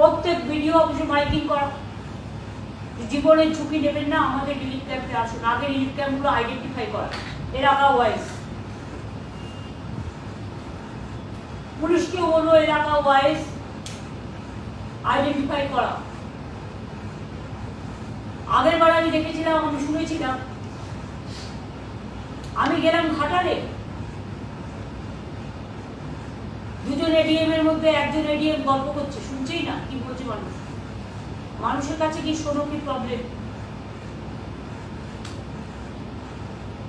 প্রত্যেক ভিডিও অফিসে মাইকিং করা। জীবনের ঝুঁকি নেবেন না, আমাদের রিলিফ ক্যাম্পে আসুন। আগে রিলিফ ক্যাম্পগুলো আইডেন্টিফাই করা। এলাকা ওয়াইজ পুলিশকেও বলব এলাকা ওয়াইজ আইডেন্টিফাই করা। আগের বার আমি দেখেছিলাম, আমি শুনেছিলাম। আমি গেলাম ঘাটালে। দুজন এডিএম এর মধ্যে একজন এডিএম গল্প করছে, শুনছেই না? কি বলছে মানুষ? মানুষের কাছে কি শোনো কি প্রবলেম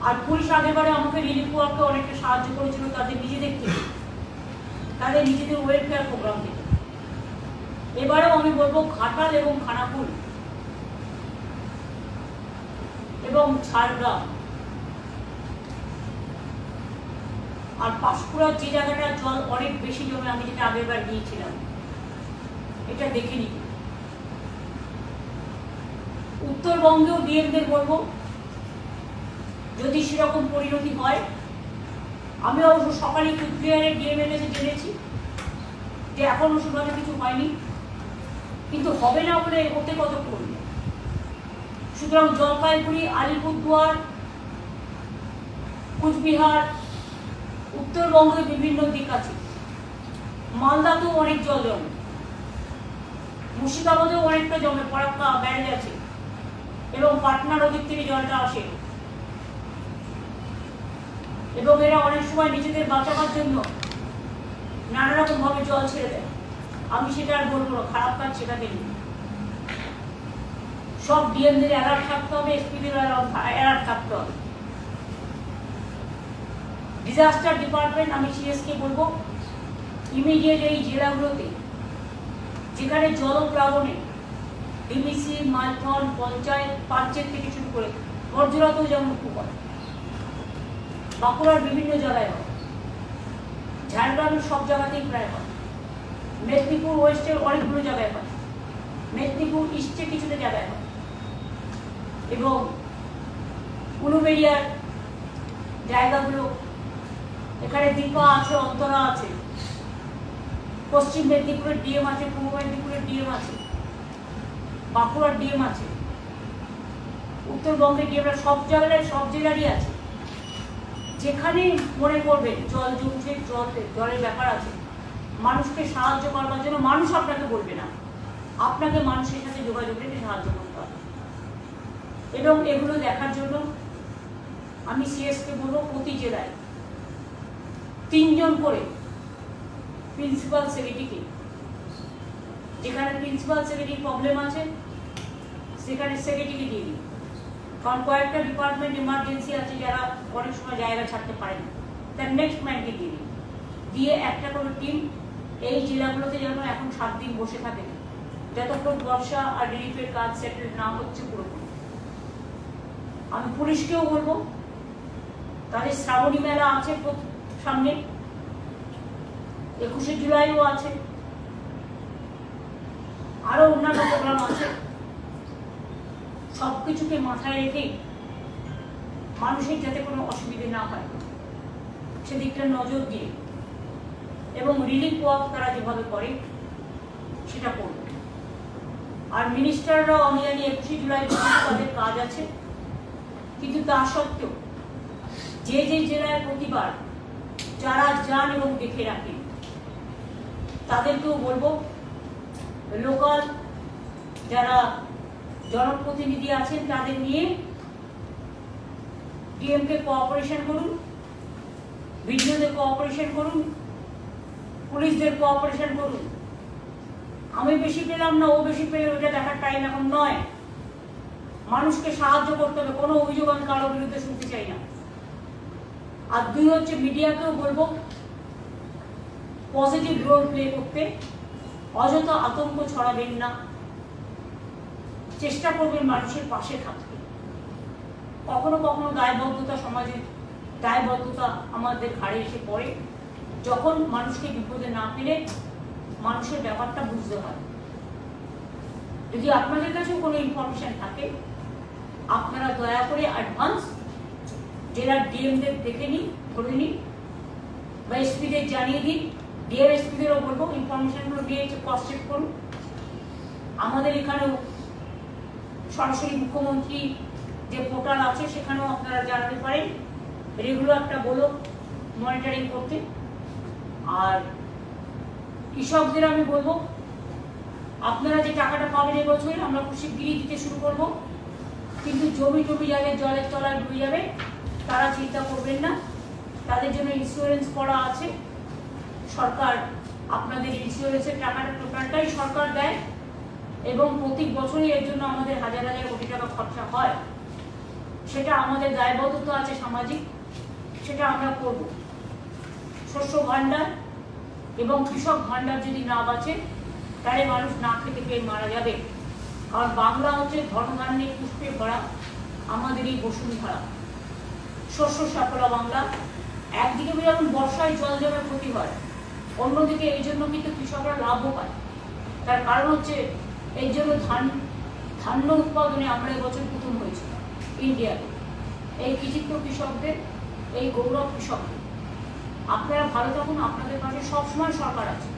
আর পুলিশ আগেরবারে আমাকে রিলিফ ওয়ার্ককে অনেকটা সাহায্য করেছিল তাদের নিজেদের থেকে। তাদের নিজেদের ওয়েলফেয়ার প্রোগ্রাম থেকে। এবারেও আমি বলব ঘাটাল এবং খানাকুল এবং ঝাড়গ্রাম। আর পাঁশকুড়ার যে জায়গাটা জল অনেক বেশি জমে, আমি যেটা আগের বার গিয়েছিলাম, এটা দেখে নিই উত্তরবঙ্গেও ডিএমদের বলব যদি সেরকম পরিণতি হয়, আমি অবশ্য সকালে কুচবিহারে ডিএমের কাছে জেনেছি যে এখনও সেভাবে কিছু হয়নি, কিন্তু হবে না বলে ওতে কত করবে? সুতরাং জলপাইগুড়ি, আলিপুরদুয়ার, কুচবিহার উত্তরবঙ্গের বিভিন্ন দিক আছে। মালদাতেও অনেক জল জমে। মুর্শিদাবাদেও অনেকটা জমে, পরাক্কা ব্যারেজ আছে। এবং পাটনার ওদিক থেকে জলটা আসে। এবং এরা অনেক সময় নিজেদের বাঁচাবার জন্য নানা রকম ভাবে জল ছেড়ে দেয়। আমি সেটা আর বলব না, খারাপ কাজ সেটাকে নিয়ে। সব ডিএমদের অ্যালার্ট থাকতে হবে এসপিদের অ্যালার্ট থাকতে হবে। ডিজাস্টার ডিপার্টমেন্ট আমি সিএসকে বলব ইমিডিয়েট এই জেলাগুলোতে, যেখানে জলপ্লাবনে ডিমিসি মালথন, পঞ্চায়েত পাঞ্চেত থেকে শুরু করে বর্জরাতেও যেমন হয়, বাঁকুড়ার বিভিন্ন জায়গায় হয় ঝাড়গ্রামের সব জায়গাতেই প্রায় হয়, মেদিনীপুর ওয়েস্টের অনেকগুলো জায়গায় হয়, মেদিনীপুর ইস্টে কিছুতে জায়গায় হয়, এবং উলুবেরিয়ার জায়গাগুলো এখানে দীপা আছে, অন্তরা আছে। পশ্চিম মেদিনীপুরের ডিএম আছে, পূর্ব মেদিনীপুরের ডিএম আছে। বাঁকুড়ার ডিএম আছে। উত্তরবঙ্গের ডিএমরা সব জায়গায়, সব জেলারই আছে। যেখানে মনে করবেন জল জমছে, জল, জলের ব্যাপার আছে। মানুষকে সাহায্য করবার জন্য মানুষ আপনাকে বলবে না। আপনাকে মানুষের সাথে যোগাযোগ রেখে সাহায্য করতে হবে। এবং এগুলো দেখার জন্য আমি সিএসকে বলব প্রতি জেলায় তিনজন করে প্রিন্সিপাল সেক্রেটারিকে যেখানে প্রিন্সিপাল সেক্রেটারি প্রবলেম আছে, সেখানে সেক্রেটারিকে দিয়ে দিই কারণ কয়েকটা ডিপার্টমেন্ট ইমার্জেন্সি আছে যারা অনেক সময় জায়গা ছাড়তে পারে না। তার নেক্সট ম্যানকে দিয়ে দিই দিয়ে একটা করে টিম এই জেলাগুলোতে যেন এখন সাত দিন বসে থাকে। যতক্ষণ বর্ষা আর রিলিফের কাজ সেটেল না হচ্ছে পুরোপুরি। আমি পুলিশকেও বলব, তাদের শ্রাবণী মেলা আছে প্রত- সামনে। একুশে জুলাইও আছে। আরও অন্যান্য প্রোগ্রাম আছে। সবকিছুকে মাথায় রেখে মানুষের যাতে কোনো অসুবিধে না হয়, সেদিকটা নজর দিয়ে এবং রিলিফ ওয়ার্ক তারা যেভাবে করে, সেটা করবে আর মিনিস্টাররাও আমি জানি একুশে জুলাই তাদের কাজ আছে, কিন্তু তা সত্ত্বেও যে যে জেলায় প্রতিবার যারা যান এবং দেখে রাখেন তাদেরকেও বলব, লোকাল যারা জনপ্রতিনিধি আছেন, তাদের নিয়ে ডিএমকে কোঅপারেশন করুন বিডিওদের কোঅপারেশন করুন, পুলিশদের কোঅপারেশন করুন। আমি বেশি পেলাম না, ও বেশি পেয়ে ওটা দেখার টাইম এখন নয়। মানুষকে সাহায্য করতে হবে, কোনো অভিযোগ আমি কারোর বিরুদ্ধে শুনতে চাই না। আর দুই হচ্ছে মিডিয়াকেও বলব পজিটিভ রোল প্লে করতে। অযথা আতঙ্ক ছড়াবেন না। চেষ্টা করবেন মানুষের পাশে থাকতে। কখনো কখনো দায়বদ্ধতা সমাজের দায়বদ্ধতা আমাদের ঘাড়ে এসে পড়ে। যখন মানুষকে বিপদে না পেলে মানুষের ব্যাপারটা বুঝতে হয়। যদি আপনাদের কাছেও কোনো ইনফরমেশন থাকে, আপনারা দয়া করে অ্যাডভান্স জেলার ডিএমদের দেখে নিন, ধরে নিন, বা এসপিদের জানিয়ে দিন ডিএম এসপিদেরও বলব ইনফরমেশনগুলো দিয়ে ক্রস চেক করুন। আমাদের এখানেও সরাসরি মুখ্যমন্ত্রী যে পোর্টাল আছে, সেখানেও আপনারা জানাতে পারেন। রেগুলার একটা বলো মনিটরিং করতে। আর কৃষকদের আমি বলব, আপনারা যে টাকাটা পাবেন এবছর, আমরা খুব শিগগিরই দিতে শুরু করব। কিন্তু জমি টমি যাদের জলের তলায় ডুবে যাবে তারা চিন্তা করবেন না। তাদের জন্য ইন্স্যুরেন্স করা আছে। সরকার আপনাদের ইন্স্যুরেন্সের টাকাটা টোটালটাই সরকার দেয় এবং প্রতি বছরই এর জন্য আমাদের হাজার হাজার কোটি টাকা খরচা হয়। সেটা আমাদের দায়বদ্ধতা আছে সামাজিক। সেটা আমরা করব। শস্য ভাণ্ডার এবং কৃষক ভাণ্ডার যদি না বাঁচে, তাহলে মানুষ না খেতে পেয়ে মারা যাবে। কারণ বাংলা হচ্ছে ধর্মধান্যের পুষ্পে ভরা। আমাদের এই বসুন্ধরা। শস্য সাফলা বাংলা। একদিকে যেমন বর্ষায় জল জমে ক্ষতি হয়, অন্যদিকে এই জন্য কিন্তু কৃষকরা লাভও পায়। তার কারণ হচ্ছে এই জন্য ধান ধান্য উৎপাদনে আমরা এবছর প্রথম হয়েছি ইন্ডিয়াতে। এই কৃতিত্ব কৃষকদের, এই গৌরব কৃষকদের। আপনারা ভালো থাকুন, আপনাদের পাশে সবসময় সরকার আছে।